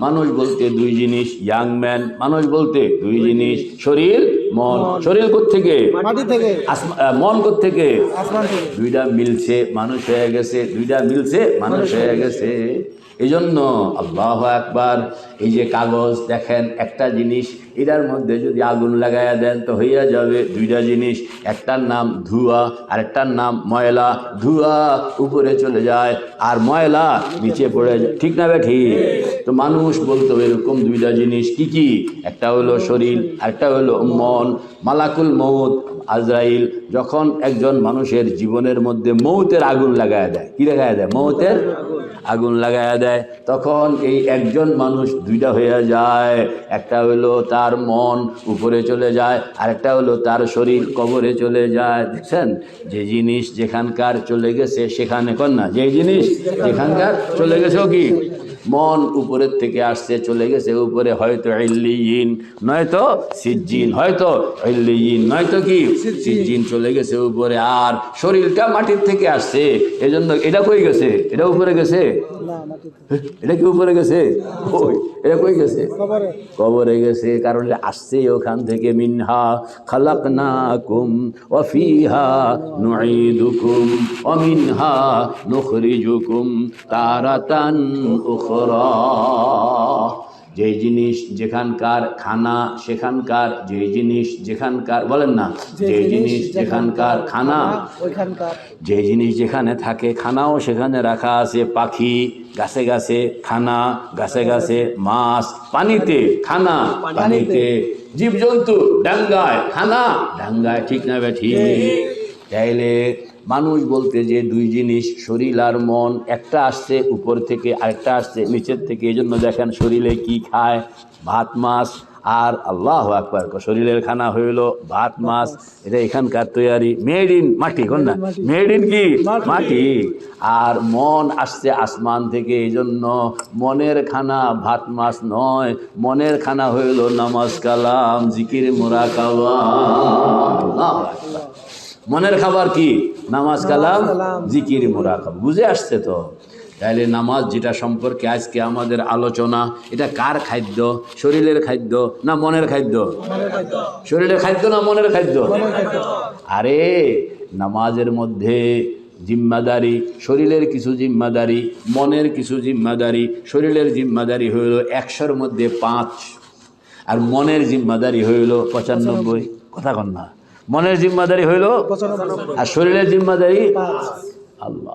মানুষ বলতে দুই জিনিস ইয়াং ম্যান মানুষ বলতে দুই জিনিস শরীর মন। শরীর থেকে। মন থেকে। দুইটা মিলছে মানুষ হয়ে গেছে। দুইটা মিলছে মানুষ হয়ে গেছে। এই জন্য আল্লাহ একবার এই যে কাগজ দেখেন, একটা জিনিস, এটার মধ্যে যদি আগুন লাগাইয়া দেন তো হইয়া যাবে দুইটা জিনিস, একটার নাম ধুয়া আর একটার নাম ময়লা। ধুয়া উপরে চলে যায় আর ময়লা নিচে পড়ে যায়। ঠিক না ঠিক তো মানুষ বলতো এরকম দুইটা জিনিস কি কি? একটা হলো শরীর, আরেকটা হলো মন। মালাকুল মৌত আজরাইল, যখন একজন মানুষের জীবনের মধ্যে মৌতের আগুন লাগায় দেয়, কি লাগায় দেয়? মৌতের আগুন লাগায় দেয়। তখন এই একজন মানুষ দুইটা হয়ে যায়। একটা হলো তার মন উপরে চলে যায়, আরেকটা হলো তার শরীর কবরে চলে যায়। দেখছেন? যে জিনিস যেখানকার চলে গেছে সেখানে কন না, যে জিনিস যেখানকার চলে গেছেও কি? মন উপরের থেকে আসছে চলে গেছে উপরে। হয়তো ইল্লিয়িন নয়তো সিজিন হয়তো ইল্লিয়িন নয়তো কি? সিজিন চলে গেছে উপরে। আর শরীরটা মাটির থেকে আসছে। এজন্য এটা কই গেছে? এটা উপরে গেছে? এটা কি উপরে গেছে? ওই এটা কই গেছে? কবরে। গেছে কারণ আসছে ওখান থেকে মিনহা খালাকনাকুম অফিহা ফিহা নুঈদুকুম অমিনহা মিনহা নুখরিজুকুম তারাতান উখরা। যে জিনিস যেখানকার খানা সেখানকার যে জিনিস যেখানকার বলেন না যে জিনিস যেখানকার খানা ওইখানকার। যে জিনিস যেখানে থাকে খানাও সেখানে রাখা আছে পাখি গাছে গাছে খানা গাছে গাছে মাছ পানিতে খানা পানিতে। জীবজন্তু ডাঙ্গায় খানা ডাঙ্গায় ঠিক না বে ঠিক। তাইলে মানুষ বলতে যে দুই জিনিস, শরীর আর মন, একটা আসছে উপর থেকে, আরেকটা আসছে নিচের থেকে এই জন্য দেখেন শরীরে কি খায়? ভাত, মাছ, আর আল্লাহ আকবার শরীরের খানা হইল ভাত, মাছ, এটা এখানকার তৈয়ারি। মেড ইন মাটি, কোন না? মেড ইন কি? মাটি। আর মন আসছে আসমান থেকে এই জন্য মনের খানা ভাত, মাছ নয়, মনের খানা হইল নামাজ, কালাম, জিকির মোরা কালাম মনের খাবার কি? নামাজ কালাম জিকির মোরা বুঝে আসছে তো? তাহলে নামাজ যেটা সম্পর্কে আজকে আমাদের আলোচনা এটা কার খাদ্য? শরীরের খাদ্য না মনের খাদ্য? শরীরের খাদ্য না মনের খাদ্য। আরে নামাজের মধ্যে জিম্মাদারি শরীরের কিছু জিম্মাদারি মনের কিছু জিম্মাদারি শরীরের জিম্মাদারি হইল একশোর মধ্যে পাঁচ। আর মনের জিম্মাদারি হইল পঁচানব্বই। কথা কন না। মনের জিম্মাদারি হইল আর শরীরের জিম্মাদারি আল্লাহ।